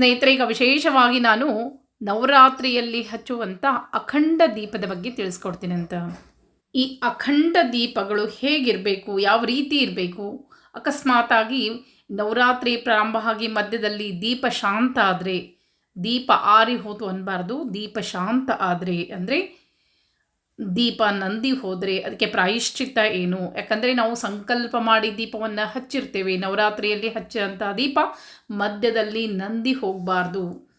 ಸ್ನೇಹಿತರೆ, ಈಗ ವಿಶೇಷವಾಗಿ ನಾನು ನವರಾತ್ರಿಯಲ್ಲಿ ಹಚ್ಚುವಂಥ ಅಖಂಡ ದೀಪದ ಬಗ್ಗೆ ತಿಳಿಸ್ಕೊಡ್ತೀನಿ ಅಂತ. ಈ ಅಖಂಡ ದೀಪಗಳು ಹೇಗಿರಬೇಕು, ಯಾವ ರೀತಿ ಇರಬೇಕು, ಅಕಸ್ಮಾತಾಗಿ ನವರಾತ್ರಿ ಪ್ರಾರಂಭ ಆಗಿ ಮಧ್ಯದಲ್ಲಿ ದೀಪ ಶಾಂತ ಆದರೆ, ದೀಪ ಆರಿ ಹೋತು ಅನ್ನಬಾರ್ದು ದೀಪ ಶಾಂತ ಆದರೆ, ಅಂದರೆ ದೀಪ ನಂದಿ ಹೋದರೆ ಅದಕ್ಕೆ ಪ್ರಾಯಶ್ಚಿತ್ತ ಏನು? ಯಾಕಂದರೆ ನಾವು ಸಂಕಲ್ಪ ಮಾಡಿ ದೀಪವನ್ನು ಹಚ್ಚಿರ್ತೇವೆ. ನವರಾತ್ರಿಯಲ್ಲಿ ಹಚ್ಚಂಥ ದೀಪ ಮಧ್ಯದಲ್ಲಿ ನಂದಿ ಹೋಗಬಾರ್ದು.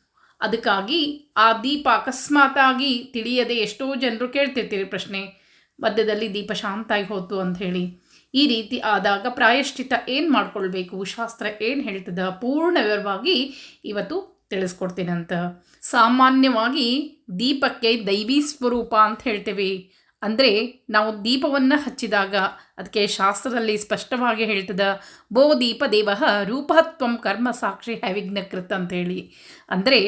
ಅದಕ್ಕಾಗಿ ಆ ದೀಪ ಅಕಸ್ಮಾತಾಗಿ ತಿಳಿಯದೆ ಎಷ್ಟೋ ಜನರು ಕೇಳ್ತಿರ್ತೀರಿ ಪ್ರಶ್ನೆ. ಮಧ್ಯದಲ್ಲಿ ದೀಪ ಶಾಂತಾಗಿ ಹೋತು ಅಂತ ಹೇಳಿ. ಈ ರೀತಿ ಆದಾಗ ಪ್ರಾಯಶ್ಚಿತ್ತ ಏನು ಮಾಡ್ಕೊಳ್ಬೇಕು? ಶಾಸ್ತ್ರ ಏನು ಹೇಳ್ತದ? ಪೂರ್ಣ ವಿವರವಾಗಿ ಇವತ್ತು ತಿಳಿಸ್ಕೊಡ್ತೀನಂತ. ಸಾಮಾನ್ಯವಾಗಿ ದೀಪಕ್ಕೆ ದೈವಿ ಸ್ವರೂಪ ಅಂತ ಹೇಳ್ತೇವೆ. ಅಂದರೆ ನಾವು ದೀಪವನ್ನು ಹಚ್ಚಿದಾಗ, ಅದಕ್ಕೆ ಶಾಸ್ತ್ರದಲ್ಲಿ ಸ್ಪಷ್ಟವಾಗಿ ಹೇಳ್ತದ, ಭೋ ದೀಪ ದೇವ ರೂಪತ್ವಂ ಕರ್ಮ ಸಾಕ್ಷಿ ಹವಿಘ್ನಕೃತ್ ಅಂತೇಳಿ ಅಂದರೆ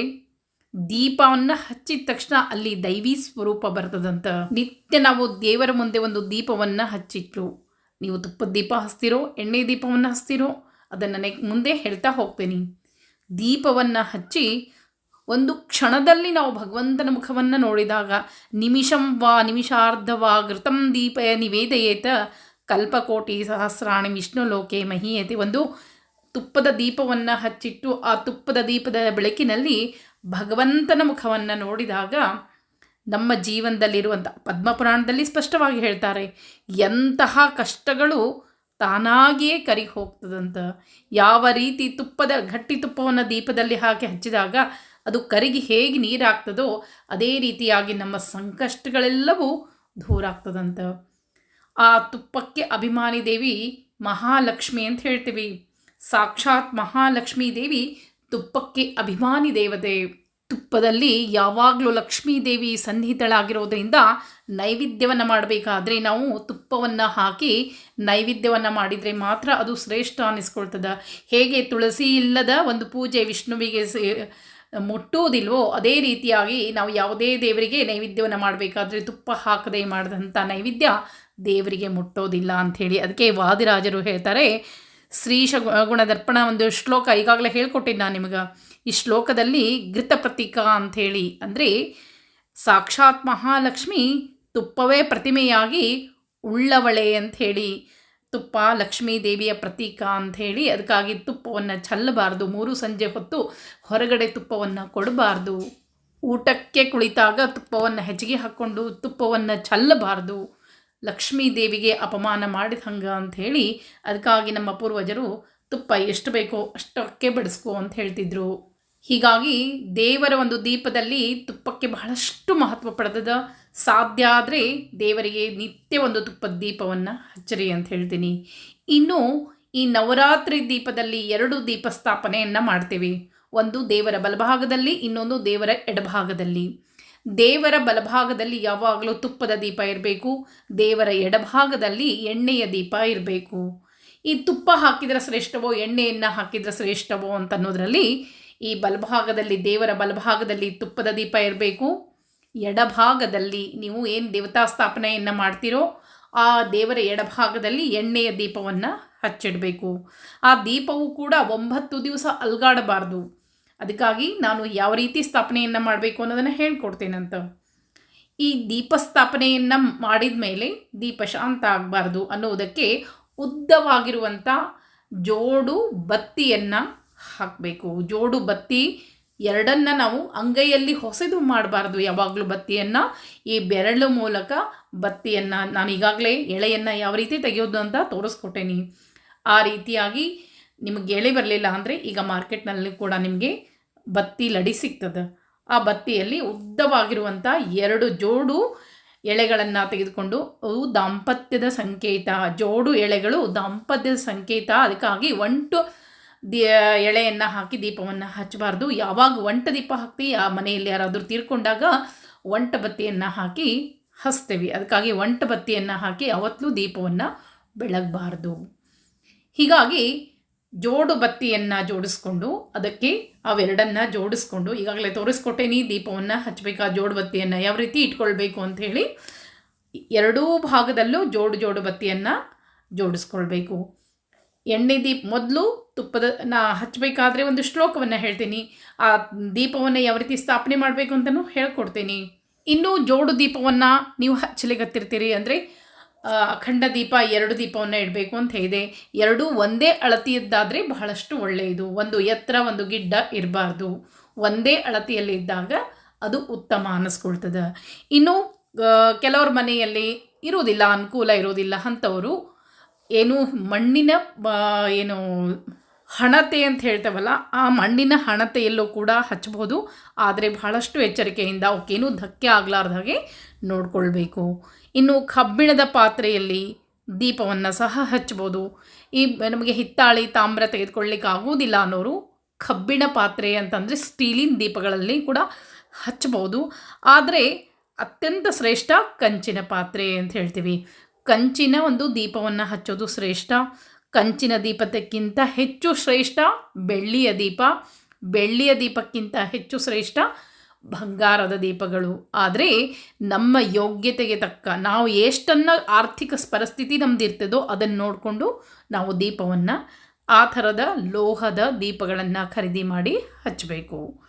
ದೀಪವನ್ನು ಹಚ್ಚಿದ ತಕ್ಷಣ ಅಲ್ಲಿ ದೈವಿ ಸ್ವರೂಪ ಬರ್ತದಂತ. ನಿತ್ಯ ನಾವು ದೇವರ ಮುಂದೆ ಒಂದು ದೀಪವನ್ನು ಹಚ್ಚಿಟ್ರು. ನೀವು ತುಪ್ಪದ ದೀಪ ಹಚ್ತಿರೋ, ಎಣ್ಣೆ ದೀಪವನ್ನು ಹಚ್ತಿರೋ, ಅದನ್ನು ಮುಂದೆ ಹೇಳ್ತಾ ಹೋಗ್ತೇನೆ. ದೀಪವನ್ನು ಹಚ್ಚಿ ಒಂದು ಕ್ಷಣದಲ್ಲಿ ನಾವು ಭಗವಂತನ ಮುಖವನ್ನು ನೋಡಿದಾಗ ನಿಮಿಷಂ ವಾ ನಿಮಿಷಾರ್ಧವಾ ಘೃತಂ ದೀಪ ನಿವೇದಯೇತ ಕಲ್ಪಕೋಟಿ ಸಹಸ್ರಾಣಿ ವಿಷ್ಣು ಲೋಕೆ ಮಹೀಯತೆ ಒಂದು ತುಪ್ಪದ ದೀಪವನ್ನು ಹಚ್ಚಿಟ್ಟು ಆ ತುಪ್ಪದ ದೀಪದ ಬೆಳಕಿನಲ್ಲಿ ಭಗವಂತನ ಮುಖವನ್ನು ನೋಡಿದಾಗ ನಮ್ಮ ಜೀವನದಲ್ಲಿರುವಂಥ ಪದ್ಮಪುರಾಣದಲ್ಲಿ ಸ್ಪಷ್ಟವಾಗಿ ಹೇಳ್ತಾರೆ, ಎಂತಹ ಕಷ್ಟಗಳು ತಾನಾಗಿಯೇ ಕರಿ ಹೋಗ್ತದಂತ ಯಾವ ರೀತಿ ತುಪ್ಪದ, ಗಟ್ಟಿ ತುಪ್ಪವನ್ನು ದೀಪದಲ್ಲಿ ಹಾಕಿ ಹಚ್ಚಿದಾಗ ಅದು ಕರಿಗಿ ಹೇಗೆ ನೀರಾಗ್ತದೋ ಅದೇ ರೀತಿಯಾಗಿ ನಮ್ಮ ಸಂಕಷ್ಟಗಳೆಲ್ಲವೂ ದೂರ ಆಗ್ತದಂತ ಆ ತುಪ್ಪಕ್ಕೆ ಅಭಿಮಾನಿ ದೇವಿ ಮಹಾಲಕ್ಷ್ಮಿ ಅಂತ ಹೇಳ್ತೀವಿ. ಸಾಕ್ಷಾತ್ ಮಹಾಲಕ್ಷ್ಮೀ ದೇವಿ ತುಪ್ಪಕ್ಕೆ ಅಭಿಮಾನಿ ದೇವತೆ. ತುಪ್ಪದಲ್ಲಿ ಯಾವಾಗಲೂ ಲಕ್ಷ್ಮೀ ದೇವಿ ಸನ್ನಿಹಿತಳಾಗಿರೋದ್ರಿಂದ ನೈವೇದ್ಯವನ್ನು ಮಾಡಬೇಕಾದ್ರೆ ನಾವು ತುಪ್ಪವನ್ನು ಹಾಕಿ ನೈವೇದ್ಯವನ್ನು ಮಾಡಿದರೆ ಮಾತ್ರ ಅದು ಶ್ರೇಷ್ಠ ಅನ್ನಿಸ್ಕೊಳ್ತದೆ ಹೇಗೆ ತುಳಸಿ ಇಲ್ಲದ ಒಂದು ಪೂಜೆ ವಿಷ್ಣುವಿಗೆ ಮುಟ್ಟುವುದಿಲ್ವೋ ಅದೇ ರೀತಿಯಾಗಿ ನಾವು ಯಾವುದೇ ದೇವರಿಗೆ ನೈವೇದ್ಯವನ್ನು ಮಾಡಬೇಕಾದ್ರೆ ತುಪ್ಪ ಹಾಕದೆ ಮಾಡಿದಂಥ ನೈವೇದ್ಯ ದೇವರಿಗೆ ಮುಟ್ಟೋದಿಲ್ಲ ಅಂಥೇಳಿ. ಅದಕ್ಕೆ ವಾದಿರಾಜರು ಹೇಳ್ತಾರೆ ಶ್ರೀಶ ಗುಣದರ್ಪಣ ಒಂದು ಶ್ಲೋಕ ಈಗಾಗಲೇ ಹೇಳ್ಕೊಟ್ಟಿದ್ದು ನಾನು ನಿಮಗೆ. ಈ ಶ್ಲೋಕದಲ್ಲಿ ಘೃತ ಪ್ರತೀಕ ಅಂಥೇಳಿ. ಅಂದರೆ ಸಾಕ್ಷಾತ್ ಮಹಾಲಕ್ಷ್ಮಿ ತುಪ್ಪವೇ ಪ್ರತಿಮೆಯಾಗಿ ಉಳ್ಳವಳೆ ಅಂಥೇಳಿ, ತುಪ್ಪ ಲಕ್ಷ್ಮೀ ದೇವಿಯ ಪ್ರತೀಕ ಅಂಥೇಳಿ, ಅದಕ್ಕಾಗಿ ತುಪ್ಪವನ್ನು ಚಲ್ಲಬಾರ್ದು ಮೂರು ಸಂಜೆ ಹೊತ್ತು ಹೊರಗಡೆ ತುಪ್ಪವನ್ನು ಕೊಡಬಾರ್ದು. ಊಟಕ್ಕೆ ಕುಳಿತಾಗ ತುಪ್ಪವನ್ನು ಹೆಚ್ಚಿಗೆ ಹಾಕ್ಕೊಂಡು ತುಪ್ಪವನ್ನು ಚಲ್ಲಬಾರ್ದು ಲಕ್ಷ್ಮೀ ದೇವಿಗೆ ಅಪಮಾನ ಮಾಡಿದ ಹಂಗೆ ಅಂಥೇಳಿ, ಅದಕ್ಕಾಗಿ ನಮ್ಮ ಪೂರ್ವಜರು ತುಪ್ಪ ಎಷ್ಟು ಬೇಕೋ ಅಷ್ಟಕ್ಕೆ ಬಡಿಸ್ಕೋ ಅಂತ ಹೇಳ್ತಿದ್ರು. ಹೀಗಾಗಿ ದೇವರ ಒಂದು ದೀಪದಲ್ಲಿ ತುಪ್ಪಕ್ಕೆ ಬಹಳಷ್ಟು ಮಹತ್ವ ಪಡೆದದ ಸಾಧ್ಯ ಆದರೆ ದೇವರಿಗೆ ನಿತ್ಯ ಒಂದು ತುಪ್ಪದ ದೀಪವನ್ನು ಹಚ್ಚರಿ ಅಂತ ಹೇಳ್ತೀನಿ. ಇನ್ನು ಈ ನವರಾತ್ರಿ ದೀಪದಲ್ಲಿ ಎರಡು ದೀಪ ಸ್ಥಾಪನೆಯನ್ನು ಮಾಡ್ತೀವಿ. ಒಂದು ದೇವರ ಬಲಭಾಗದಲ್ಲಿ, ಇನ್ನೊಂದು ದೇವರ ಎಡಭಾಗದಲ್ಲಿ. ದೇವರ ಬಲಭಾಗದಲ್ಲಿ ಯಾವಾಗಲೂ ತುಪ್ಪದ ದೀಪ ಇರಬೇಕು, ದೇವರ ಎಡಭಾಗದಲ್ಲಿ ಎಣ್ಣೆಯ ದೀಪ ಇರಬೇಕು. ಈ ತುಪ್ಪ ಹಾಕಿದರೆ ಶ್ರೇಷ್ಠವೋ, ಎಣ್ಣೆಯನ್ನು ಹಾಕಿದರೆ ಶ್ರೇಷ್ಠವೋ ಅಂತ ಅನ್ನೋದರಲ್ಲಿ ಈ ಬಲಭಾಗದಲ್ಲಿ ದೇವರ ಬಲಭಾಗದಲ್ಲಿ ತುಪ್ಪದ ದೀಪ ಇರಬೇಕು. ಎಡಭಾಗದಲ್ಲಿ ನೀವು ಏನು ದೇವತಾ ಸ್ಥಾಪನೆಯನ್ನು ಮಾಡ್ತೀರೋ ಆ ದೇವರ ಎಡಭಾಗದಲ್ಲಿ ಎಣ್ಣೆಯ ದೀಪವನ್ನು ಹಚ್ಚಿಡಬೇಕು. ಆ ದೀಪವು ಕೂಡ ಒಂಬತ್ತು ದಿವಸ ಅಲ್ಗಾಡಬಾರ್ದು. ಅದಕ್ಕಾಗಿ ನಾನು ಯಾವ ರೀತಿ ಸ್ಥಾಪನೆಯನ್ನು ಮಾಡಬೇಕು ಅನ್ನೋದನ್ನು ಹೇಳ್ಕೊಡ್ತೇನಂತ. ಈ ದೀಪ ಸ್ಥಾಪನೆಯನ್ನು ಮಾಡಿದ ಮೇಲೆ ದೀಪ ಶಾಂತ ಆಗಬಾರ್ದು ಅನ್ನೋದಕ್ಕೆ ಉದ್ದವಾಗಿರುವಂಥ ಜೋಡು ಬತ್ತಿಯನ್ನು ಹಾಕಬೇಕು. ಜೋಡು ಬತ್ತಿ ಎರಡನ್ನು ನಾವು ಅಂಗೈಯಲ್ಲಿ ಹೊಸದು ಮಾಡಬಾರ್ದು ಯಾವಾಗಲೂ ಬತ್ತಿಯನ್ನು. ಈ ಬೆರಳು ಮೂಲಕ ಬತ್ತಿಯನ್ನು ನಾನು ಈಗಾಗಲೇ ಎಳೆಯನ್ನು ಯಾವ ರೀತಿ ತೆಗೆಯೋದು ಅಂತ ತೋರಿಸ್ಕೊಟ್ಟೇನಿ. ಆ ರೀತಿಯಾಗಿ ನಿಮಗೆ ಎಳೆ ಬರಲಿಲ್ಲ ಅಂದರೆ ಈಗ ಮಾರ್ಕೆಟ್ನಲ್ಲಿ ಕೂಡ ನಿಮಗೆ ಬತ್ತಿ ಲಡಿ ಸಿಗ್ತದೆ. ಆ ಬತ್ತಿಯಲ್ಲಿ ಉದ್ದವಾಗಿರುವಂಥ ಎರಡು ಜೋಡು ಎಳೆಗಳನ್ನು ತೆಗೆದುಕೊಂಡು ಅವು ದಾಂಪತ್ಯದ ಸಂಕೇತ. ಜೋಡು ಎಳೆಗಳು ದಾಂಪತ್ಯದ ಸಂಕೇತ. ಅದಕ್ಕಾಗಿ ಒಂಟು ದಿ ಎಳೆಯನ್ನು ಹಾಕಿ ದೀಪವನ್ನು ಹಚ್ಚಬಾರ್ದು. ಯಾವಾಗ ಒಂಟ ದೀಪ ಹಾಕ್ತಿ, ಆ ಮನೆಯಲ್ಲಿ ಯಾರಾದರೂ ತೀರ್ಕೊಂಡಾಗ ಒಂಟ ಬತ್ತಿಯನ್ನು ಹಾಕಿ ಹಚ್ತೇವೆ. ಅದಕ್ಕಾಗಿ ಒಂಟ ಬತ್ತಿಯನ್ನು ಹಾಕಿ ಅವತ್ತೂ ದೀಪವನ್ನು ಬೆಳಗಬಾರ್ದು. ಹೀಗಾಗಿ ಜೋಡು ಬತ್ತಿಯನ್ನು ಜೋಡಿಸ್ಕೊಂಡು, ಅದಕ್ಕೆ ಅವೆರಡನ್ನು ಜೋಡಿಸ್ಕೊಂಡು, ಈಗಾಗಲೇ ತೋರಿಸ್ಕೊಟ್ಟೇನಿ ದೀಪವನ್ನು ಹಚ್ಚಬೇಕಾ ಜೋಡು ಬತ್ತಿಯನ್ನು ಯಾವ ರೀತಿ ಇಟ್ಕೊಳ್ಬೇಕು ಅಂಥೇಳಿ ಎರಡೂ ಭಾಗದಲ್ಲೂ ಜೋಡು ಜೋಡು ಬತ್ತಿಯನ್ನು ಜೋಡಿಸ್ಕೊಳ್ಬೇಕು. ಎಣ್ಣೆ ದೀಪ ಮೊದಲು ತುಪ್ಪದ, ನಾ ಹಚ್ಚಬೇಕಾದ್ರೆ ಒಂದು ಶ್ಲೋಕವನ್ನು ಹೇಳ್ತೀನಿ. ಆ ದೀಪವನ್ನು ಯಾವ ರೀತಿ ಸ್ಥಾಪನೆ ಮಾಡಬೇಕು ಅಂತಲೂ ಹೇಳ್ಕೊಡ್ತೀನಿ. ಇನ್ನು ಜೋಡು ದೀಪವನ್ನು ನೀವು ಹಚ್ಚಲಿಗತ್ತಿರ್ತೀರಿ ಅಂದರೆ ಅಖಂಡ ದೀಪ ಎರಡು ದೀಪವನ್ನು ಇಡಬೇಕು ಅಂತ ಇದೆ. ಎರಡೂ ಒಂದೇ ಅಳತಿಯದ್ದಾದರೆ ಬಹಳಷ್ಟು ಒಳ್ಳೆಯದು. ಒಂದು ಎತ್ತರ, ಒಂದು ಗಿಡ್ಡ ಇರಬಾರ್ದು. ಒಂದೇ ಅಳತಿಯಲ್ಲಿ ಇದ್ದಾಗ ಅದು ಉತ್ತಮ ಅನ್ನಿಸ್ಕೊಳ್ತದೆ ಇನ್ನು ಕೆಲವ್ರ ಮನೆಯಲ್ಲಿ ಇರುವುದಿಲ್ಲ, ಅನುಕೂಲ ಇರೋದಿಲ್ಲ ಅಂಥವರು ಏನು ಮಣ್ಣಿನ ಏನು ಹಣತೆ ಅಂತ ಹೇಳ್ತೇವಲ್ಲ, ಆ ಮಣ್ಣಿನ ಹಣತೆಯಲ್ಲೂ ಕೂಡ ಹಚ್ಚಬಹುದು. ಆದರೆ ಬಹಳಷ್ಟು ಎಚ್ಚರಿಕೆಯಿಂದ ಅವಕ್ಕೇನು ಧಕ್ಕೆ ಆಗಲಾರ್ದ ಹಾಗೆ ನೋಡಿಕೊಳ್ಬೇಕು. ಇನ್ನು ಕಬ್ಬಿಣದ ಪಾತ್ರೆಯಲ್ಲಿ ದೀಪವನ್ನು ಸಹ ಹಚ್ಬೋದು ಈ ನಮಗೆ ಹಿತ್ತಾಳಿ ತಾಮ್ರ ತೆಗೆದುಕೊಳ್ಳಿಕ್ಕೆ ಆಗುವುದಿಲ್ಲ ಅನ್ನೋರು ಕಬ್ಬಿಣ ಪಾತ್ರೆ ಅಂತಂದರೆ ಸ್ಟೀಲಿನ ದೀಪಗಳಲ್ಲಿ ಕೂಡ ಹಚ್ಚಬಹುದು. ಆದರೆ ಅತ್ಯಂತ ಶ್ರೇಷ್ಠ ಕಂಚಿನ ಪಾತ್ರೆ ಅಂತ ಹೇಳ್ತೀವಿ. ಕಂಚಿನ ಒಂದು ದೀಪವನ್ನು ಹಚ್ಚೋದು ಶ್ರೇಷ್ಠ. ಕಂಚಿನ ದೀಪಕ್ಕಿಂತ ಹೆಚ್ಚು ಶ್ರೇಷ್ಠ ಬೆಳ್ಳಿಯ ದೀಪ. ಬೆಳ್ಳಿಯ ದೀಪಕ್ಕಿಂತ ಹೆಚ್ಚು ಶ್ರೇಷ್ಠ ಬಂಗಾರದ ದೀಪಗಳು. ಆದರೆ ನಮ್ಮ ಯೋಗ್ಯತೆಗೆ ತಕ್ಕ ನಾವು ಎಷ್ಟನ್ನು ಆರ್ಥಿಕ ಪರಿಸ್ಥಿತಿ ನಮ್ದು ಇರ್ತದೋ ಅದನ್ನು ನೋಡಿಕೊಂಡು ನಾವು ದೀಪವನ್ನು ಆ ಥರದ ಲೋಹದ ದೀಪಗಳನ್ನು ಖರೀದಿ ಮಾಡಿ ಹಚ್ಚಬೇಕು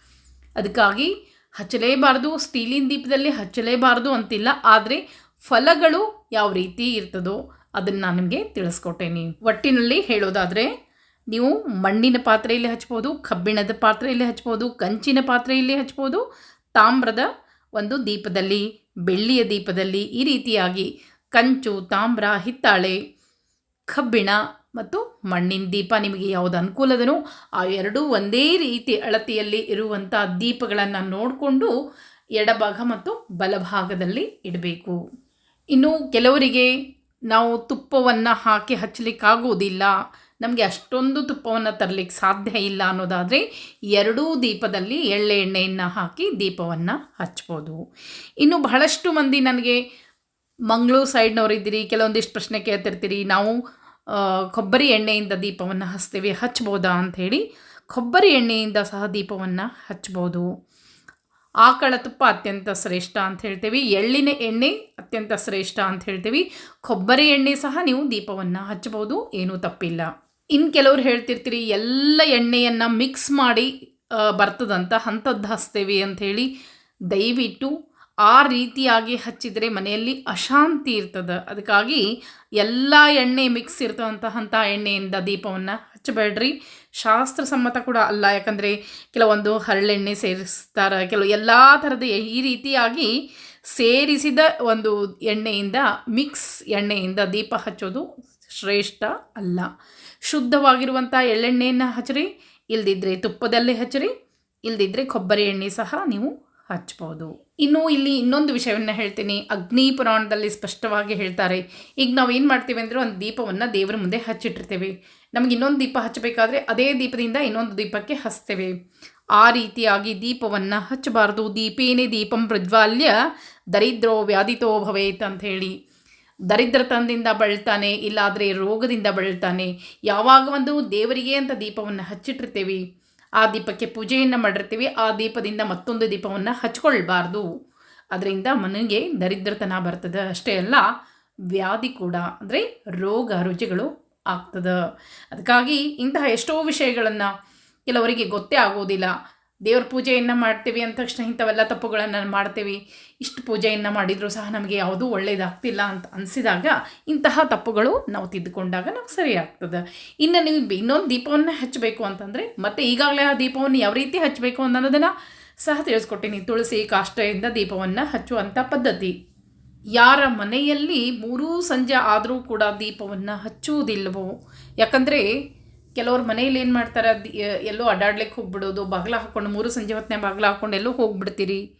ಅದಕ್ಕಾಗಿ ಹಚ್ಚಲೇಬಾರ್ದು, ಸ್ಟೀಲಿನ ದೀಪದಲ್ಲಿ ಹಚ್ಚಲೇಬಾರ್ದು ಅಂತಿಲ್ಲ. ಆದರೆ ಫಲಗಳು ಯಾವ ರೀತಿ ಇರ್ತದೋ ಅದನ್ನು ನಾನು ನಿಮಗೆ ತಿಳಿಸ್ಕೊಟ್ಟೇನಿ. ಒಟ್ಟಿನಲ್ಲಿ ಹೇಳೋದಾದರೆ, ನೀವು ಮಣ್ಣಿನ ಪಾತ್ರೆಯಲ್ಲಿ ಹಚ್ಬೋದು, ಕಬ್ಬಿಣದ ಪಾತ್ರೆಯಲ್ಲಿ ಹಚ್ಬೋದು, ಕಂಚಿನ ಪಾತ್ರೆಯಲ್ಲಿ ಹಚ್ಬೋದು, ತಾಮ್ರದ ಒಂದು ದೀಪದಲ್ಲಿ, ಬೆಳ್ಳಿಯ ದೀಪದಲ್ಲಿ ಈ ರೀತಿಯಾಗಿ ಕಂಚು, ತಾಮ್ರ, ಹಿತ್ತಾಳೆ, ಕಬ್ಬಿಣ ಮತ್ತು ಮಣ್ಣಿನ ದೀಪ ನಿಮಗೆ ಯಾವುದು ಅನುಕೂಲದನೋ ಆ ಎರಡೂ ಒಂದೇ ರೀತಿ ಅಳತೆಯಲ್ಲಿ ಇರುವಂಥ ದೀಪಗಳನ್ನು ನೋಡಿಕೊಂಡು ಎಡಭಾಗ ಮತ್ತು ಬಲಭಾಗದಲ್ಲಿ ಇಡಬೇಕು. ಇನ್ನು ಕೆಲವರಿಗೆ ನಾವು ತುಪ್ಪವನ್ನು ಹಾಕಿ ಹಚ್ಚಲಿಕ್ಕಾಗೋದಿಲ್ಲ ನಮಗೆ ಅಷ್ಟೊಂದು ತುಪ್ಪವನ್ನು ತರಲಿಕ್ಕೆ ಸಾಧ್ಯ ಇಲ್ಲ ಅನ್ನೋದಾದರೆ ಎರಡೂ ದೀಪದಲ್ಲಿ ಎಳ್ಳೆ ಎಣ್ಣೆಯನ್ನು ಹಾಕಿ ದೀಪವನ್ನು ಹಚ್ಬೋದು. ಇನ್ನು ಬಹಳಷ್ಟು ಮಂದಿ ನನಗೆ ಮಂಗಳೂರು ಸೈಡ್ನವ್ರು ಇದ್ದೀರಿ, ಕೆಲವೊಂದಿಷ್ಟು ಪ್ರಶ್ನೆ ಕೇಳ್ತಿರ್ತೀರಿ, ನಾವು ಕೊಬ್ಬರಿ ಎಣ್ಣೆಯಿಂದ ದೀಪವನ್ನು ಹಚ್ತೇವೆ, ಹಚ್ಬೋದಾ ಅಂಥೇಳಿ, ಕೊಬ್ಬರಿ ಎಣ್ಣೆಯಿಂದ ಸಹ ದೀಪವನ್ನು ಹಚ್ಬೋದು. ಆಕಳ ತುಪ್ಪ ಅತ್ಯಂತ ಶ್ರೇಷ್ಠ ಅಂತ ಹೇಳ್ತೀವಿ. ಎಳ್ಳಿನ ಎಣ್ಣೆ ಅತ್ಯಂತ ಶ್ರೇಷ್ಠ ಅಂತ ಹೇಳ್ತೀವಿ. ಕೊಬ್ಬರಿ ಎಣ್ಣೆ ಸಹ ನೀವು ದೀಪವನ್ನು ಹಚ್ಚಬಹುದು, ಏನೂ ತಪ್ಪಿಲ್ಲ. ಇನ್ನು ಕೆಲವ್ರು ಹೇಳ್ತಿರ್ತೀರಿ, ಎಲ್ಲ ಎಣ್ಣೆಯನ್ನು ಮಿಕ್ಸ್ ಮಾಡಿ ಬರ್ತದಂತ, ಅಂಥದ್ದು ಹಚ್ತೇವೆ ಅಂಥೇಳಿ ದಯವಿಟ್ಟು ಆ ರೀತಿಯಾಗಿ ಹಚ್ಚಿದರೆ ಮನೆಯಲ್ಲಿ ಅಶಾಂತಿ ಇರ್ತದೆ. ಅದಕ್ಕಾಗಿ ಎಲ್ಲ ಎಣ್ಣೆ ಮಿಕ್ಸ್ ಇರ್ತವಂತಹ ಎಣ್ಣೆಯಿಂದ ದೀಪವನ್ನು ಹಚ್ಚಬೇಡ್ರಿ ಶಾಸ್ತ್ರಸಮ್ಮತ ಕೂಡ ಅಲ್ಲ. ಯಾಕಂದರೆ ಕೆಲವೊಂದು ಹರಳೆಣ್ಣೆ ಸೇರಿಸ್ತಾರೆ, ಕೆಲವು ಎಲ್ಲ ಥರದ ಈ ರೀತಿಯಾಗಿ ಸೇರಿಸಿದ ಒಂದು ಎಣ್ಣೆಯಿಂದ, ಮಿಕ್ಸ್ ಎಣ್ಣೆಯಿಂದ ದೀಪ ಹಚ್ಚೋದು ಶ್ರೇಷ್ಠ ಅಲ್ಲ. ಶುದ್ಧವಾಗಿರುವಂಥ ಎಳ್ಳೆಣ್ಣೆಯನ್ನು ಹಚ್ಚಿರಿ ಇಲ್ದಿದ್ರೆ ತುಪ್ಪದಲ್ಲೇ ಹಚ್ಚಿರಿ ಇಲ್ದಿದ್ರೆ ಕೊಬ್ಬರಿ ಎಣ್ಣೆ ಸಹ ನೀವು ಹಚ್ಬೋದು. ಇನ್ನು ಇಲ್ಲಿ ಇನ್ನೊಂದು ವಿಷಯವನ್ನು ಹೇಳ್ತೀನಿ. ಅಗ್ನಿ ಪುರಾಣದಲ್ಲಿ ಸ್ಪಷ್ಟವಾಗಿ ಹೇಳ್ತಾರೆ, ಈಗ ನಾವು ಏನು ಮಾಡ್ತೀವಿ ಅಂದರೆ ಒಂದು ದೀಪವನ್ನು ದೇವರ ಮುಂದೆ ಹಚ್ಚಿಟ್ಟಿರ್ತೇವೆ. ನಮಗೆ ಇನ್ನೊಂದು ದೀಪ ಹಚ್ಚಬೇಕಾದ್ರೆ ಅದೇ ದೀಪದಿಂದ ಇನ್ನೊಂದು ದೀಪಕ್ಕೆ ಹಚ್ತೇವೆ. ಆ ರೀತಿಯಾಗಿ ದೀಪವನ್ನು ಹಚ್ಚಬಾರ್ದು. ದೀಪೇನೇ ದೀಪಂ ಪ್ರಜ್ವಾಲ್ಯ ದರಿದ್ರೋ ವ್ಯಾಧಿತೋ ಭವೇತ್ ಅಂತ ಹೇಳಿ. ದರಿದ್ರತನದಿಂದ ಬಳಲ್ತಾನೆ ಇಲ್ಲಾದರೆ ರೋಗದಿಂದ ಬಳಲ್ತಾನೆ ಯಾವಾಗ ಒಂದು ದೇವರಿಗೆ ಅಂತ ದೀಪವನ್ನು ಹಚ್ಚಿಟ್ಟಿರ್ತೀವಿ. ಆ ದೀಪಕ್ಕೆ ಪೂಜೆಯನ್ನು ಮಾಡಿರ್ತೀವಿ, ಆ ದೀಪದಿಂದ ಮತ್ತೊಂದು ದೀಪವನ್ನು ಹಚ್ಕೊಳ್ಬಾರ್ದು. ಅದರಿಂದ ಮನೆಗೆ ದರಿದ್ರತನ ಬರ್ತದೆ. ಅಷ್ಟೇ ಅಲ್ಲ, ವ್ಯಾಧಿ ಕೂಡ, ಅಂದರೆ ರೋಗ ರುಜಿಗಳು ಆಗ್ತದೆ. ಅದಕ್ಕಾಗಿ ಇಂತಹ ಎಷ್ಟೋ ವಿಷಯಗಳನ್ನು ಕೆಲವರಿಗೆ ಗೊತ್ತೇ ಆಗೋದಿಲ್ಲ. ದೇವ್ರ ಪೂಜೆಯನ್ನು ಮಾಡ್ತೀವಿ ಅಂದ ತಕ್ಷಣ ಇಂಥವೆಲ್ಲ ತಪ್ಪುಗಳನ್ನು ಮಾಡ್ತೀವಿ. ಇಷ್ಟು ಪೂಜೆಯನ್ನು ಮಾಡಿದರೂ ಸಹ ನಮಗೆ ಯಾವುದೂ ಒಳ್ಳೆಯದಾಗ್ತಿಲ್ಲ ಅಂತ ಅನಿಸಿದಾಗ ಇಂತಹ ತಪ್ಪುಗಳು ನಾವು ತಿದ್ದುಕೊಂಡಾಗ ನಮ್ಗೆ ಸರಿ ಆಗ್ತದೆ. ಇನ್ನು ನೀವು ಇನ್ನೊಂದು ದೀಪವನ್ನು ಹಚ್ಚಬೇಕು ಅಂತಂದರೆ ಮತ್ತೆ ಈಗಾಗಲೇ ಆ ದೀಪವನ್ನು ಯಾವ ರೀತಿ ಹಚ್ಚಬೇಕು ಅನ್ನೋದನ್ನು ಸಹ ತಿಳಿಸ್ಕೊಟ್ಟಿನಿ. ತುಳಸಿ ಕಾಷ್ಟೆಯಿಂದ ದೀಪವನ್ನು ಹಚ್ಚುವಂಥ ಪದ್ಧತಿ. ಯಾರ ಮನೆಯಲ್ಲಿ ಮೂರೂ ಸಂಜೆ ಆದರೂ ಕೂಡ ದೀಪವನ್ನು ಹಚ್ಚುವುದಿಲ್ಲವೋ? ಯಾಕಂದರೆ ಕೆಲವ್ರ ಮನೆಯಲ್ಲಿ ಏನು ಮಾಡ್ತಾರೆ? ಅದು ಎಲ್ಲೋ ಅಡ್ಡಾಡ್ಲಿಕ್ಕೆ ಹೋಗ್ಬಿಡೋದು, ಬಾಗಿಲ ಹಾಕ್ಕೊಂಡು ಮೂರು ಸಂಜೆ ಹೊತ್ತನೇ ಬಾಗಿಲ ಹಾಕ್ಕೊಂಡು ಎಲ್ಲೋ ಹೋಗ್ಬಿಡ್ತೀರಿ.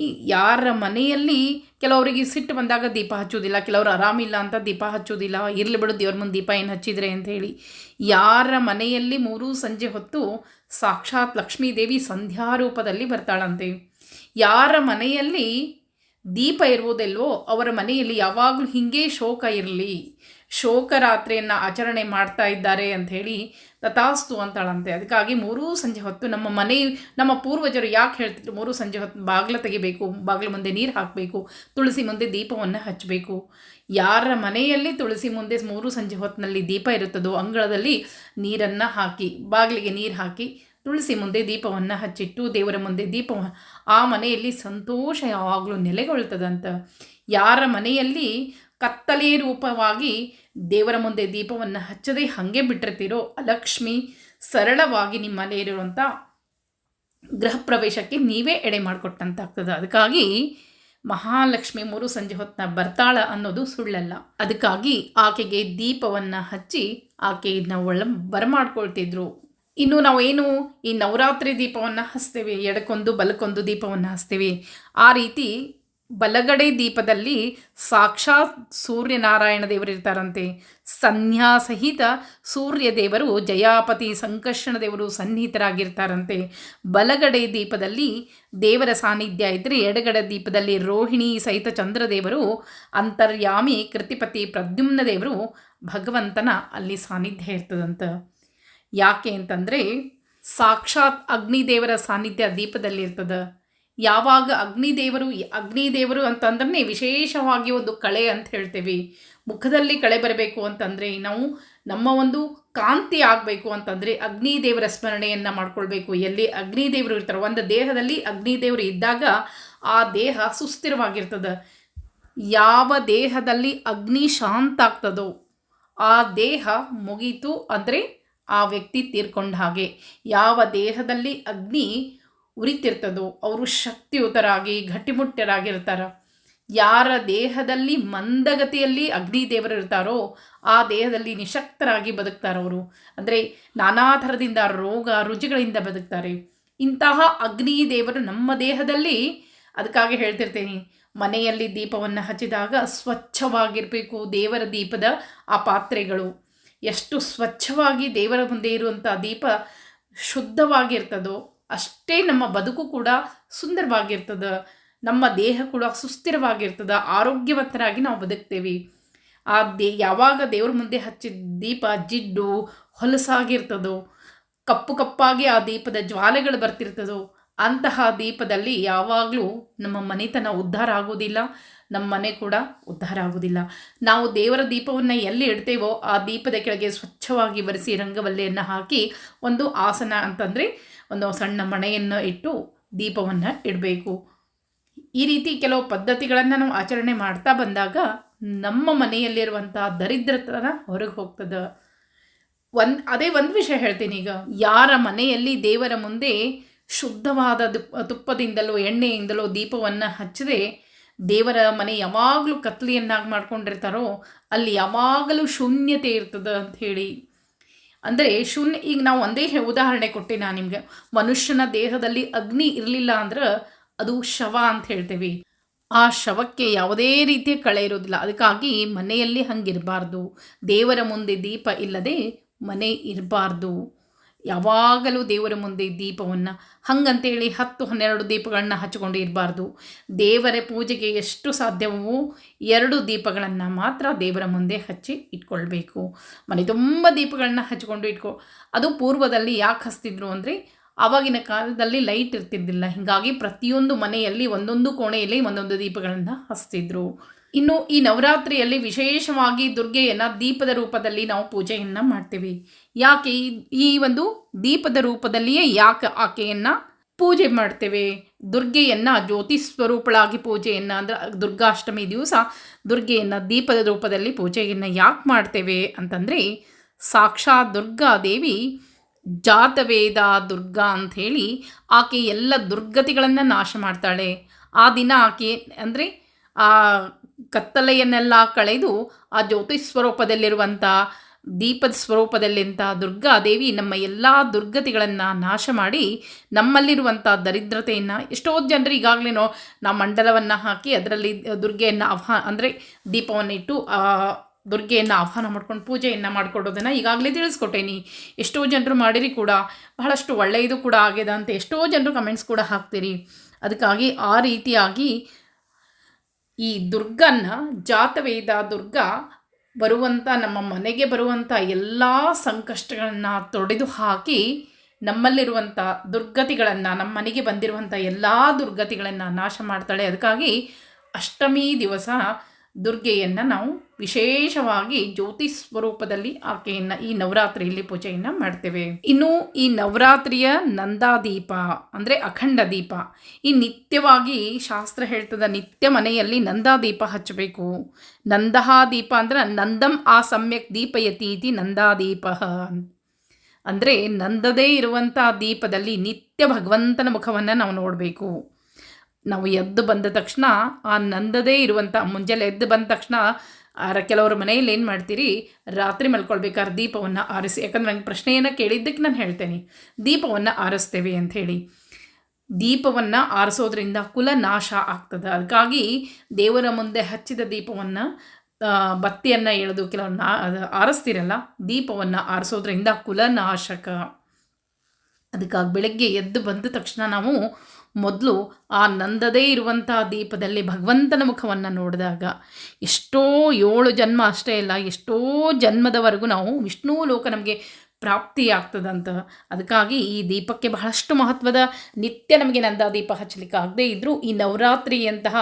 ಈ ಯಾರ ಮನೆಯಲ್ಲಿ ಕೆಲವರಿಗೆ ಸಿಟ್ಟು ಬಂದಾಗ ದೀಪ ಹಚ್ಚೋದಿಲ್ಲ ಕೆಲವರು ಆರಾಮಿಲ್ಲ ಅಂತ ದೀಪ ಹಚ್ಚೋದಿಲ್ಲ ಇರಲಿ ಬಿಡು ದೇವ್ರ ಮುಂದೆ ದೀಪ ಏನು ಹಚ್ಚಿದ್ರೆ ಅಂತ ಹೇಳಿ. ಯಾರ ಮನೆಯಲ್ಲಿ ಮೂರು ಸಂಜೆ ಹೊತ್ತು ಸಾಕ್ಷಾತ್ ಲಕ್ಷ್ಮೀದೇವಿ ಸಂಧ್ಯಾ ರೂಪದಲ್ಲಿ ಬರ್ತಾಳಂತೆ. ಯಾರ ಮನೆಯಲ್ಲಿ ದೀಪ ಇರುವುದಿಲ್ವೋ ಅವರ ಮನೆಯಲ್ಲಿ ಯಾವಾಗಲೂ ಹೀಗೆ ಶೋಕ ಇರಲಿ. ಶೋಕರಾತ್ರಿಯನ್ನು ಆಚರಣೆ ಮಾಡ್ತಾ ಇದ್ದಾರೆ ಅಂಥೇಳಿ ತಥಾಸ್ತು ಅಂತಾಳಂತೆ. ಅದಕ್ಕಾಗಿ ಮೂರೂ ಸಂಜೆ ಹೊತ್ತು ನಮ್ಮ ಮನೆ, ನಮ್ಮ ಪೂರ್ವಜರು ಯಾಕೆ ಹೇಳ್ತಿದ್ರು ಮೂರು ಸಂಜೆ ಹೊತ್ತು ಬಾಗಿಲ ತೆಗಿಬೇಕು, ಬಾಗಿಲ ಮುಂದೆ ನೀರು ಹಾಕಬೇಕು, ತುಳಸಿ ಮುಂದೆ ದೀಪವನ್ನು ಹಚ್ಚಬೇಕು ಯಾರ ಮನೆಯಲ್ಲಿ ತುಳಸಿ ಮುಂದೆ ಮೂರು ಸಂಜೆ ಹೊತ್ತಿನಲ್ಲಿ ದೀಪ ಇರುತ್ತದೋ ಅಂಗಳದಲ್ಲಿ ನೀರನ್ನು ಹಾಕಿ, ಬಾಗಿಲಿಗೆ ನೀರು ಹಾಕಿ ತುಳಸಿ ಮುಂದೆ ದೀಪವನ್ನು ಹಚ್ಚಿಟ್ಟು ದೇವರ ಮುಂದೆ ದೀಪ ಆ ಮನೆಯಲ್ಲಿ ಸಂತೋಷ ಯಾವಾಗಲೂ ನೆಲೆಗೊಳ್ತದಂತ. ಯಾರ ಮನೆಯಲ್ಲಿ ಕತ್ತಲೆ ರೂಪವಾಗಿ ದೇವರ ಮುಂದೆ ದೀಪವನ್ನು ಹಚ್ಚದೆ ಹಾಗೆ ಬಿಟ್ಟಿರ್ತೀರೋ ಅಲಕ್ಷ್ಮಿ ಸರಳವಾಗಿ ನಿಮ್ಮಲ್ಲಿ ಇರುವಂಥ ಗೃಹ ಪ್ರವೇಶಕ್ಕೆ ನೀವೇ ಎಡೆ ಮಾಡಿಕೊಟ್ಟಂತಾಗ್ತದೆ. ಅದಕ್ಕಾಗಿ ಮಹಾಲಕ್ಷ್ಮಿ ಮೂರು ಸಂಜೆ ಹೊತ್ತಿನ ಬರ್ತಾಳ ಅನ್ನೋದು ಸುಳ್ಳಲ್ಲ. ಅದಕ್ಕಾಗಿ ಆಕೆಗೆ ದೀಪವನ್ನು ಹಚ್ಚಿ ಆಕೆಯನ್ನು ಒಳ ಬರಮಾಡ್ಕೊಳ್ತಿದ್ರು ಇನ್ನು ನಾವೇನು ಈ ನವರಾತ್ರಿ ದೀಪವನ್ನು ಹಚ್ತೇವೆ ಎಡಕ್ಕೊಂದು ಬಲಕ್ಕೊಂದು ದೀಪವನ್ನು ಹಚ್ತೇವೆ, ಆ ರೀತಿ ಬಲಗಡೆ ದೀಪದಲ್ಲಿ ಸಾಕ್ಷಾತ್ ಸೂರ್ಯನಾರಾಯಣ ದೇವರು ಇರ್ತಾರಂತೆ. ಸಂನ್ಯಾ ಸಹಿತ ಸೂರ್ಯ ದೇವರು ಜಯಾಪತಿ ಸಂಕರ್ಷಣ ದೇವರು ಸನ್ನಿಹಿತರಾಗಿರ್ತಾರಂತೆ. ಬಲಗಡೆ ದೀಪದಲ್ಲಿ ದೇವರ ಸಾನ್ನಿಧ್ಯ ಇದ್ದರೆ ಎಡಗಡೆ ದೀಪದಲ್ಲಿ ರೋಹಿಣಿ ಸಹಿತ ಚಂದ್ರದೇವರು, ಅಂತರ್ಯಾಮಿ ಕೃತಿಪತಿ ಪ್ರದ್ಯುಮ್ನ ದೇವರು ಭಗವಂತನ ಅಲ್ಲಿ ಸಾನ್ನಿಧ್ಯ ಇರ್ತದಂತ. ಯಾಕೆ ಅಂತಂದರೆ ಸಾಕ್ಷಾತ್ ಅಗ್ನಿದೇವರ ಸಾನ್ನಿಧ್ಯ ದೀಪದಲ್ಲಿ ಇರ್ತದೆ ಯಾವಾಗ ಅಗ್ನಿದೇವರು ಅಗ್ನಿದೇವರು ಅಂತಂದ್ರೆ ವಿಶೇಷವಾಗಿ ಒಂದು ಕಳೆ ಅಂತ ಹೇಳ್ತೇವೆ. ಮುಖದಲ್ಲಿ ಕಳೆ ಬರಬೇಕು ಅಂತಂದರೆ ನಾವು ನಮ್ಮ ಒಂದು ಕಾಂತಿ ಆಗಬೇಕು ಅಂತಂದರೆ ಅಗ್ನಿದೇವರ ಸ್ಮರಣೆಯನ್ನು ಮಾಡ್ಕೊಳ್ಬೇಕು. ಎಲ್ಲಿ ಅಗ್ನಿದೇವರು ಇರ್ತಾರೆ, ಒಂದು ದೇಹದಲ್ಲಿ ಅಗ್ನಿದೇವರು ಇದ್ದಾಗ ಆ ದೇಹ ಸುಸ್ಥಿರವಾಗಿರ್ತದೆ. ಯಾವ ದೇಹದಲ್ಲಿ ಅಗ್ನಿ ಶಾಂತ ಆಗ್ತದೋ ಆ ದೇಹ ಮುಗೀತು ಅಂದರೆ ಆ ವ್ಯಕ್ತಿ ತೀರ್ಕೊಂಡ ಹಾಗೆ. ಯಾವ ದೇಹದಲ್ಲಿ ಅಗ್ನಿ ಉರಿತಿರ್ತದೋ, ಅವರು ಶಕ್ತಿಯುತರಾಗಿ ಗಟ್ಟಿಮುಟ್ಟರಾಗಿರ್ತಾರೆ ಯಾರ ದೇಹದಲ್ಲಿ ಮಂದಗತಿಯಲ್ಲಿ ಅಗ್ನಿ ದೇವರು ಇರ್ತಾರೋ, ಆ ದೇಹದಲ್ಲಿ ನಿಶಕ್ತರಾಗಿ ಬದುಕ್ತಾರವರು ಅಂದರೆ ನಾನಾ ಥರದಿಂದ ರೋಗ ರುಜಿಗಳಿಂದ ಬದುಕ್ತಾರೆ. ಇಂತಹ ಅಗ್ನಿ ದೇವರು ನಮ್ಮ ದೇಹದಲ್ಲಿ, ಅದಕ್ಕಾಗಿ ಹೇಳ್ತಿರ್ತೀನಿ. ಮನೆಯಲ್ಲಿ ದೀಪವನ್ನು ಹಚ್ಚಿದಾಗ ಸ್ವಚ್ಛವಾಗಿರಬೇಕು ದೇವರ ದೀಪದ ಆ ಪಾತ್ರೆಗಳು. ಎಷ್ಟು ಸ್ವಚ್ಛವಾಗಿ ದೇವರ ಮುಂದೆ ಇರುವಂಥ ದೀಪ ಶುದ್ಧವಾಗಿರ್ತದೋ ಅಷ್ಟೇ ನಮ್ಮ ಬದುಕು ಕೂಡ ಸುಂದರವಾಗಿರ್ತದೆ, ನಮ್ಮ ದೇಹ ಕೂಡ ಸುಸ್ಥಿರವಾಗಿರ್ತದೆ, ಆರೋಗ್ಯವಂತರಾಗಿ ನಾವು ಬದುಕ್ತೇವೆ. ಆ ದೇ, ಯಾವಾಗ ದೇವ್ರ ಮುಂದೆ ಹಚ್ಚಿದ ದೀಪ, ಜಿಡ್ಡು, ಹೊಲಸಾಗಿರ್ತದೋ, ಕಪ್ಪು ಕಪ್ಪಾಗಿ ಆ ದೀಪದ ಜ್ವಾಲೆಗಳು ಬರ್ತಿರ್ತದೋ, ಅಂತಹ ದೀಪದಲ್ಲಿ ಯಾವಾಗಲೂ ನಮ್ಮ ಮನೆತನ ಉದ್ಧಾರ ಆಗೋದಿಲ್ಲ, ನಮ್ಮ ಮನೆ ಕೂಡ ಉದ್ಧಾರ ಆಗೋದಿಲ್ಲ. ನಾವು ದೇವರ ದೀಪವನ್ನು ಎಲ್ಲಿ ಇಡ್ತೇವೋ, ಆ ದೀಪದ ಕೆಳಗೆ ಸ್ವಚ್ಛವಾಗಿ ಬರೆಸಿ ರಂಗವಲ್ಲೆಯನ್ನು ಹಾಕಿ ಒಂದು ಆಸನ ಅಂತಂದರೆ ಒಂದು ಸಣ್ಣ ಮಣೆಯನ್ನು ಇಟ್ಟು ದೀಪವನ್ನು ಇಡಬೇಕು. ಈ ರೀತಿ ಕೆಲವು ಪದ್ಧತಿಗಳನ್ನು ನಾವು ಆಚರಣೆ ಮಾಡ್ತಾ ಬಂದಾಗ ನಮ್ಮ ಮನೆಯಲ್ಲಿರುವಂಥ ದರಿದ್ರತನ ಹೊರಗೆ ಹೋಗ್ತದೆ. ಒಂದು, ಅದೇ ಒಂದು ವಿಷಯ ಹೇಳ್ತೀನಿ ಈಗ. ಯಾರ ಮನೆಯಲ್ಲಿ ದೇವರ ಮುಂದೆ ಶುದ್ಧವಾದ ತುಪ್ಪದಿಂದಲೋ, ಎಣ್ಣೆಯಿಂದಲೋ ದೀಪವನ್ನು ಹಚ್ಚದೆ, ದೇವರ ಮನೆ ಯಾವಾಗಲೂ ಕತ್ಲಿಯನ್ನಾಗಿ ಮಾಡ್ಕೊಂಡಿರ್ತಾರೋ, ಅಲ್ಲಿ ಯಾವಾಗಲೂ ಶೂನ್ಯತೆ ಇರ್ತದೆ ಅಂತ ಹೇಳಿ. ಅಂದರೆ ಶೂನ್ಯ, ಈಗ ನಾವು ಒಂದೇ ಉದಾಹರಣೆ ಕೊಟ್ಟೆ ನಾನು ನಿಮಗೆ. ಮನುಷ್ಯನ ದೇಹದಲ್ಲಿ ಅಗ್ನಿ ಇರಲಿಲ್ಲ ಅಂದ್ರೆ ಅದು ಶವ ಅಂತ ಹೇಳ್ತೇವೆ. ಆ ಶವಕ್ಕೆ ಯಾವುದೇ ರೀತಿಯ ಕಳೆ ಇರೋದಿಲ್ಲ ಅದಕ್ಕಾಗಿ ಮನೆಯಲ್ಲಿ ಹಂಗಿರಬಾರ್ದು. ದೇವರ ಮುಂದೆ ದೀಪ ಇಲ್ಲದೆ ಮನೆ ಇರಬಾರ್ದು. ಯಾವಾಗಲೂ ದೇವರ ಮುಂದೆ ದೀಪವನ್ನು, ಹಂಗಂತೇಳಿ ಹತ್ತು ಹನ್ನೆರಡು ದೀಪಗಳನ್ನ ಹಚ್ಚಿಕೊಂಡು ಇರಬಾರ್ದು. ದೇವರ ಪೂಜೆಗೆ ಎಷ್ಟು ಸಾಧ್ಯವೋ ಎರಡು ದೀಪಗಳನ್ನು ಮಾತ್ರ ದೇವರ ಮುಂದೆ ಹಚ್ಚಿ ಇಟ್ಕೊಳ್ಬೇಕು. ಮನೆ ತುಂಬ ದೀಪಗಳನ್ನ ಹಚ್ಕೊಂಡು ಇಟ್ಕೊ. ಅದು ಪೂರ್ವದಲ್ಲಿ ಯಾಕೆ ಹಚ್ತಿದ್ರು ಅಂದರೆ, ಆವಾಗಿನ ಕಾಲದಲ್ಲಿ ಲೈಟ್ ಇರ್ತಿದ್ದಿಲ್ಲ. ಹೀಗಾಗಿ ಪ್ರತಿಯೊಂದು ಮನೆಯಲ್ಲಿ ಒಂದೊಂದು ಕೋಣೆಯಲ್ಲಿ ಒಂದೊಂದು ದೀಪಗಳನ್ನು ಹಚ್ತಿದ್ರು. ಇನ್ನು ಈ ನವರಾತ್ರಿಯಲ್ಲಿ ವಿಶೇಷವಾಗಿ ದುರ್ಗೆಯನ್ನು ದೀಪದ ರೂಪದಲ್ಲಿ ನಾವು ಪೂಜೆಯನ್ನು ಮಾಡ್ತೀವಿ. ಯಾಕೆ? ಈ ಒಂದು ದೀಪದ ರೂಪದಲ್ಲಿಯೇ ಯಾಕೆ ಆಕೆಯನ್ನು ಪೂಜೆ ಮಾಡ್ತೇವೆ? ದುರ್ಗೆಯನ್ನು ಜ್ಯೋತಿ ಸ್ವರೂಪಳಾಗಿ ಪೂಜೆಯನ್ನು ಅಂದರೆ ದುರ್ಗಾಷ್ಟಮಿ ದಿವಸ ದುರ್ಗೆಯನ್ನು ದೀಪದ ರೂಪದಲ್ಲಿ ಪೂಜೆಯನ್ನು ಯಾಕೆ ಮಾಡ್ತೇವೆ ಅಂತಂದರೆ ಸಾಕ್ಷಾತ್ ದುರ್ಗಾದೇವಿ ಜಾತವೇದ ದುರ್ಗಾ ಅಂಥೇಳಿ ಆಕೆ ಎಲ್ಲ ದುರ್ಗತಿಗಳನ್ನು ನಾಶ ಮಾಡ್ತಾಳೆ. ಆ ದಿನ ಆಕೆ ಅಂದರೆ ಆ ಕತ್ತಲೆಯನ್ನೆಲ್ಲ ಕಳೆದು ಆ ಜ್ಯೋತಿ ಸ್ವರೂಪದಲ್ಲಿರುವಂಥ ದೀಪದ ಸ್ವರೂಪದಲ್ಲಿಂಥ ದುರ್ಗಾದೇವಿ ನಮ್ಮ ಎಲ್ಲ ದುರ್ಗತಿಗಳನ್ನು ನಾಶ ಮಾಡಿ ನಮ್ಮಲ್ಲಿರುವಂಥ ದರಿದ್ರತೆಯನ್ನು ಎಷ್ಟೋ ಜನರು ಈಗಾಗಲೇನೋ ನಾವು ಮಂಡಲವನ್ನು ಹಾಕಿ ಅದರಲ್ಲಿ ದುರ್ಗೆಯನ್ನು ಆಹ್ವಾ, ಅಂದರೆ ದೀಪವನ್ನು ಇಟ್ಟು ದುರ್ಗೆಯನ್ನು ಆಹ್ವಾನ ಮಾಡ್ಕೊಂಡು ಪೂಜೆಯನ್ನು ಮಾಡಿಕೊಡೋದನ್ನು ಈಗಾಗಲೇ ತಿಳಿಸ್ಕೊಟ್ಟೇನಿ. ಎಷ್ಟೋ ಜನರು ಮಾಡಿರಿ ಕೂಡ, ಬಹಳಷ್ಟು ಒಳ್ಳೆಯದು ಕೂಡ ಆಗಿದೆ ಅಂತ ಎಷ್ಟೋ ಜನರು ಕಮೆಂಟ್ಸ್ ಕೂಡ ಹಾಕ್ತೀರಿ. ಅದಕ್ಕಾಗಿ ಆ ರೀತಿಯಾಗಿ ಈ ದುರ್ಗನ್ನ, ಜಾತವೇದ ದುರ್ಗ ಬರುವಂಥ ನಮ್ಮ ಮನೆಗೆ ಬರುವಂಥ ಎಲ್ಲ ಸಂಕಷ್ಟಗಳನ್ನು ತೊಡೆದು ಹಾಕಿ ನಮ್ಮಲ್ಲಿರುವಂಥ ದುರ್ಗತಿಗಳನ್ನು, ನಮ್ಮ ಮನೆಗೆ ಬಂದಿರುವಂಥ ಎಲ್ಲ ದುರ್ಗತಿಗಳನ್ನು ನಾಶ ಮಾಡ್ತಾಳೆ. ಅದಕ್ಕಾಗಿ ಅಷ್ಟಮಿ ದಿವಸ ದುರ್ಗೆಯನ್ನು ನಾವು ವಿಶೇಷವಾಗಿ ಜ್ಯೋತಿ ಸ್ವರೂಪದಲ್ಲಿ ಆಕೆಯನ್ನು ಈ ನವರಾತ್ರಿಯಲ್ಲಿ ಪೂಜೆಯನ್ನು ಮಾಡ್ತೇವೆ. ಇನ್ನು ಈ ನವರಾತ್ರಿಯ ನಂದಾದೀಪ, ಅಂದರೆ ಅಖಂಡ ದೀಪ, ಈ ನಿತ್ಯವಾಗಿ ಶಾಸ್ತ್ರ ಹೇಳ್ತದ ನಿತ್ಯ ಮನೆಯಲ್ಲಿ ನಂದಾದೀಪ ಹಚ್ಚಬೇಕು. ನಂದಹ ದೀಪ ಅಂದ್ರೆ ನಂದಂ ಆ ಸಮ್ಯಕ್ ದೀಪಯತಿ ಇತಿ ನಂದಾದೀಪ. ಅಂದರೆ ನಂದದೇ ಇರುವಂಥ ದೀಪದಲ್ಲಿ ನಿತ್ಯ ಭಗವಂತನ ಮುಖವನ್ನು ನಾವು ನೋಡಬೇಕು. ನಾವು ಎದ್ದು ಬಂದ ತಕ್ಷಣ, ಆ ನಂದದೇ ಇರುವಂಥ ಮುಂಜಾನೆ ಎದ್ದು ಬಂದ ತಕ್ಷಣ ಕೆಲವರು ಮನೆಯಲ್ಲಿ ಏನು ಮಾಡ್ತೀರಿ? ರಾತ್ರಿ ಮಲ್ಕೊಳ್ಬೇಕಾದ್ರೆ ದೀಪವನ್ನು ಆರಿಸಿ, ಯಾಕಂದ್ರೆ ನಂಗೆ ಪ್ರಶ್ನೆಯನ್ನು ಕೇಳಿದ್ದಕ್ಕೆ ನಾನು ಹೇಳ್ತೇನೆ. ದೀಪವನ್ನು ಆರಿಸ್ತೇವೆ ಅಂಥೇಳಿ ದೀಪವನ್ನು ಆರಿಸೋದ್ರಿಂದ ಕುಲ ನಾಶ ಆಗ್ತದೆ. ಅದಕ್ಕಾಗಿ ದೇವರ ಮುಂದೆ ಹಚ್ಚಿದ ದೀಪವನ್ನು ಬತ್ತಿಯನ್ನು ಎಳೆದು ಕೆಲವರು ನಾ ಆರಿಸ್ತೀರಲ್ಲ, ದೀಪವನ್ನು ಆರಿಸೋದ್ರಿಂದ ಕುಲನಾಶಕ ಅದಕ್ಕಾಗಿ ಬೆಳಗ್ಗೆ ಎದ್ದು ಬಂದ ತಕ್ಷಣ ನಾವು ಮೊದಲು ಆ ನಂದದೇ ಇರುವಂಥ ದೀಪದಲ್ಲಿ ಭಗವಂತನ ಮುಖವನ್ನು ನೋಡಿದಾಗ ಎಷ್ಟೋ ಏಳು ಜನ್ಮ ಅಷ್ಟೇ ಇಲ್ಲ, ಎಷ್ಟೋ ಜನ್ಮದವರೆಗೂ ನಾವು ವಿಷ್ಣು ಲೋಕ ನಮಗೆ ಪ್ರಾಪ್ತಿಯಾಗ್ತದಂತ ಅದಕ್ಕಾಗಿ ಈ ದೀಪಕ್ಕೆ ಬಹಳಷ್ಟು ಮಹತ್ವದ ನಿತ್ಯ ನಮಗೆ ನಂದ ದೀಪ ಹಚ್ಚಲಿಕ್ಕೆ ಆಗದೇ ಇದ್ದರೂ ಈ ನವರಾತ್ರಿಯಂತಹ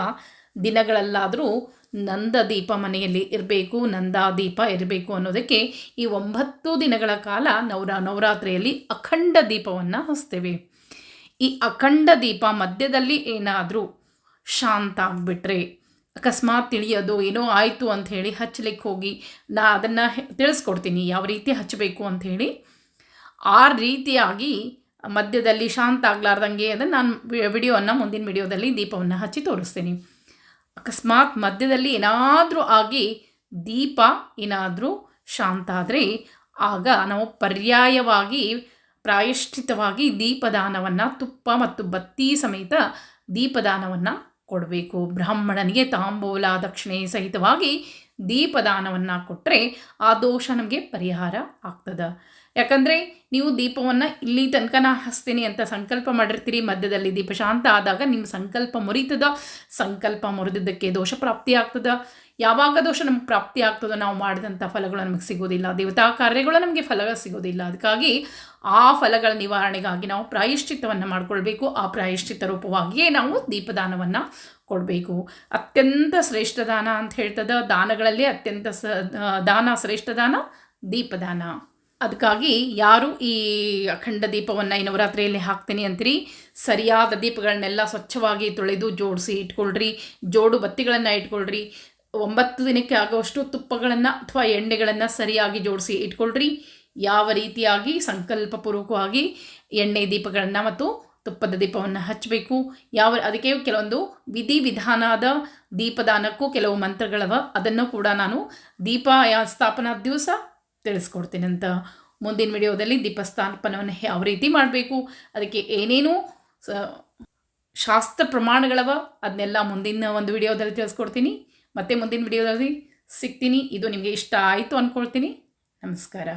ದಿನಗಳಲ್ಲಾದರೂ ನಂದ ದೀಪ ಮನೆಯಲ್ಲಿ ಇರಬೇಕು ನಂದಾದೀಪ ಇರಬೇಕು ಅನ್ನೋದಕ್ಕೆ ಈ ಒಂಬತ್ತು ದಿನಗಳ ಕಾಲ ನವರಾ, ನವರಾತ್ರಿಯಲ್ಲಿ ಅಖಂಡ ದೀಪವನ್ನು ಹಚ್ತೇವೆ. ಈ ಅಖಂಡ ದೀಪ ಮಧ್ಯದಲ್ಲಿ ಏನಾದರೂ ಶಾಂತ ಆಗಿಬಿಟ್ರೆ, ಅಕಸ್ಮಾತ್ ತಿಳಿಯೋದು ಏನೋ ಆಯಿತು ಅಂಥೇಳಿ ಹಚ್ಚಲಿಕ್ಕೆ ಹೋಗಿ, ನಾ ಅದನ್ನು ತಿಳಿಸ್ಕೊಡ್ತೀನಿ, ಯಾವ ರೀತಿ ಹಚ್ಚಬೇಕು ಅಂಥೇಳಿ ಆ ರೀತಿಯಾಗಿ ಮಧ್ಯದಲ್ಲಿ ಶಾಂತ ಆಗ್ಲಾರ್ದಂಗೆ ಅದನ್ನು ನಾನು ವಿಡಿಯೋವನ್ನು ಮುಂದಿನ ವಿಡಿಯೋದಲ್ಲಿ ದೀಪವನ್ನು ಹಚ್ಚಿ ತೋರಿಸ್ತೀನಿ. ಅಕಸ್ಮಾತ್ ಮಧ್ಯದಲ್ಲಿ ಏನಾದರೂ ಆಗಿ ದೀಪ ಏನಾದರೂ ಶಾಂತ ಆದರೆ, ಆಗ ನಾವು ಪರ್ಯಾಯವಾಗಿ ಪ್ರಾಯಶ್ಚಿತವಾಗಿ ದೀಪದಾನವನ್ನು ತುಪ್ಪ ಮತ್ತು ಬತ್ತಿ ಸಮೇತ ದೀಪದಾನವನ್ನು ಕೊಡಬೇಕು. ಬ್ರಾಹ್ಮಣನಿಗೆ ತಾಂಬೂಲ, ದಕ್ಷಿಣೆ ಸಹಿತವಾಗಿ ದೀಪದಾನವನ್ನು ಕೊಟ್ಟರೆ ಆ ದೋಷ ನಮಗೆ ಪರಿಹಾರ ಆಗ್ತದೆ. ಯಾಕಂದರೆ ನೀವು ದೀಪವನ್ನು ಇಲ್ಲಿ ತನಕ ನಾ ಹಚ್ತೀನಿ ಅಂತ ಸಂಕಲ್ಪ ಮಾಡಿರ್ತೀರಿ ಮಧ್ಯದಲ್ಲಿ. ದೀಪ ಶಾಂತ ಆದಾಗ ನಿಮ್ಮ ಸಂಕಲ್ಪ ಮುರಿತದ, ಸಂಕಲ್ಪ ಮುರಿದಿದ್ದಕ್ಕೆ ದೋಷ ಪ್ರಾಪ್ತಿ ಆಗ್ತದ. ಯಾವಾಗ ದೋಷ ನಮ್ಗೆ ಪ್ರಾಪ್ತಿ ಆಗ್ತದೋ ನಾವು ಮಾಡಿದಂಥ ಫಲಗಳು ನಮಗೆ ಸಿಗೋದಿಲ್ಲ. ದೇವತಾ ಕಾರ್ಯಗಳು ನಮಗೆ ಫಲ ಸಿಗೋದಿಲ್ಲ. ಅದಕ್ಕಾಗಿ ಆ ಫಲಗಳ ನಿವಾರಣೆಗಾಗಿ ನಾವು ಪ್ರಾಯಶ್ಚಿತ್ತವನ್ನು ಮಾಡಿಕೊಳ್ಬೇಕು. ಆ ಪ್ರಾಯಶ್ಚಿತ್ತ ರೂಪವಾಗಿಯೇ ನಾವು ದೀಪದಾನವನ್ನು ಕೊಡಬೇಕು. ಅತ್ಯಂತ ಶ್ರೇಷ್ಠ ದಾನ ಅಂತ ಹೇಳ್ತದ. ದಾನಗಳಲ್ಲಿ ಅತ್ಯಂತ ಸ, ದಾನ ಶ್ರೇಷ್ಠ ದಾನ ದೀಪದಾನ. ಅದಕ್ಕಾಗಿ ಯಾರು ಈ ಅಖಂಡ ದೀಪವನ್ನು ಈ ನವರಾತ್ರಿಯಲ್ಲಿ ಹಾಕ್ತೀನಿ ಅಂತೀರಿ? ಸರಿಯಾದ ದೀಪಗಳನ್ನೆಲ್ಲ ಸ್ವಚ್ಛವಾಗಿ ತೊಳೆದು ಜೋಡಿಸಿ ಇಟ್ಕೊಳ್ರಿ, ಜೋಡು ಬತ್ತಿಗಳನ್ನು ಇಟ್ಕೊಳ್ರಿ, ಒಂಬತ್ತು ದಿನಕ್ಕೆ ಆಗುವಷ್ಟು ತುಪ್ಪಗಳನ್ನು ಅಥವಾ ಎಣ್ಣೆಗಳನ್ನು ಸರಿಯಾಗಿ ಜೋಡಿಸಿ ಇಟ್ಕೊಳ್ರಿ. ಯಾವ ರೀತಿಯಾಗಿ? ಸಂಕಲ್ಪಪೂರ್ವಕವಾಗಿ ಎಣ್ಣೆ ದೀಪಗಳನ್ನು ಮತ್ತು ತುಪ್ಪದ ದೀಪವನ್ನು ಹಚ್ಚಬೇಕು ಯಾವ, ಅದಕ್ಕೆ ಕೆಲವೊಂದು ವಿಧಿ ವಿಧಾನದ ದೀಪದಾನಕ್ಕೂ ಕೆಲವು ಮಂತ್ರಗಳವ. ಅದನ್ನು ಕೂಡ ನಾನು ದೀಪ ಸ್ಥಾಪನಾ ದಿವಸ ತಿಳಿಸ್ಕೊಡ್ತೀನಿ ಅಂತ ಮುಂದಿನ ವಿಡಿಯೋದಲ್ಲಿ ದೀಪಸ್ಥಾಪನವನ್ನು ಯಾವ ರೀತಿ ಮಾಡಬೇಕು, ಅದಕ್ಕೆ ಏನೇನು ಶಾಸ್ತ್ರ ಪ್ರಮಾಣಗಳವ, ಅದನ್ನೆಲ್ಲ ಮುಂದಿನ ಒಂದು ವಿಡಿಯೋದಲ್ಲಿ ತಿಳಿಸ್ಕೊಡ್ತೀನಿ. ಮತ್ತು ಮುಂದಿನ ವಿಡಿಯೋದಲ್ಲಿ ಸಿಗ್ತೀನಿ. ಇದು ನಿಮಗೆ ಇಷ್ಟ ಆಯಿತು ಅಂದ್ಕೊಳ್ತೀನಿ ನಮಸ್ಕಾರ.